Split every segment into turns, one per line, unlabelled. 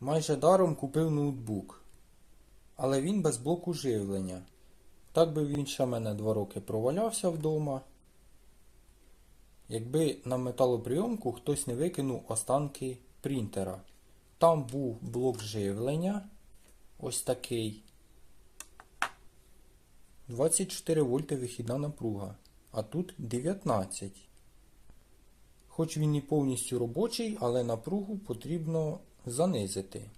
Майже даром купив ноутбук. Але він без блоку живлення. Так би він ще мене два роки провалявся вдома. Якби на металоприйомку хтось не викинув останки принтера. Там був блок живлення. Ось такий. 24 вольти вихідна напруга. А тут 19. Хоч він і повністю робочий, але напругу потрібно занизити.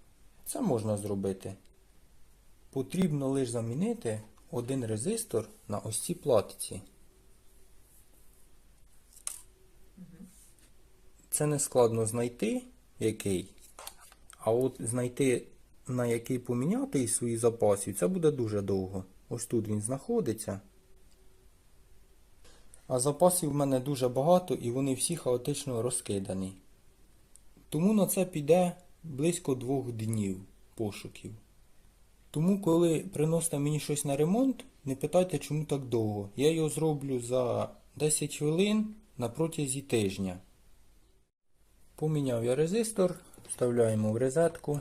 Це можна зробити. Потрібно лише замінити один резистор на ось цій платці. Це не складно знайти, який. А от знайти, на який поміняти із своїх запасів, це буде дуже довго. Ось тут він знаходиться. А запасів в мене дуже багато і вони всі хаотично розкидані. Тому на це піде близько двох днів пошуків. Тому, коли приносите мені щось на ремонт, не питайте, чому так довго. Я його зроблю за 10 хвилин на протязі тижня. Поміняв я резистор, вставляємо в розетку,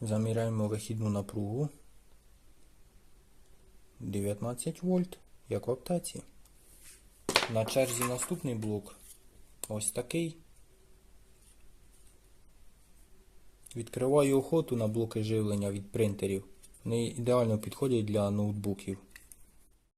заміряємо вихідну напругу. 19 вольт, як в аптеці. На черзі наступний блок. Ось такий. Відкриваю охоту на блоки живлення від принтерів. Вони ідеально підходять для ноутбуків.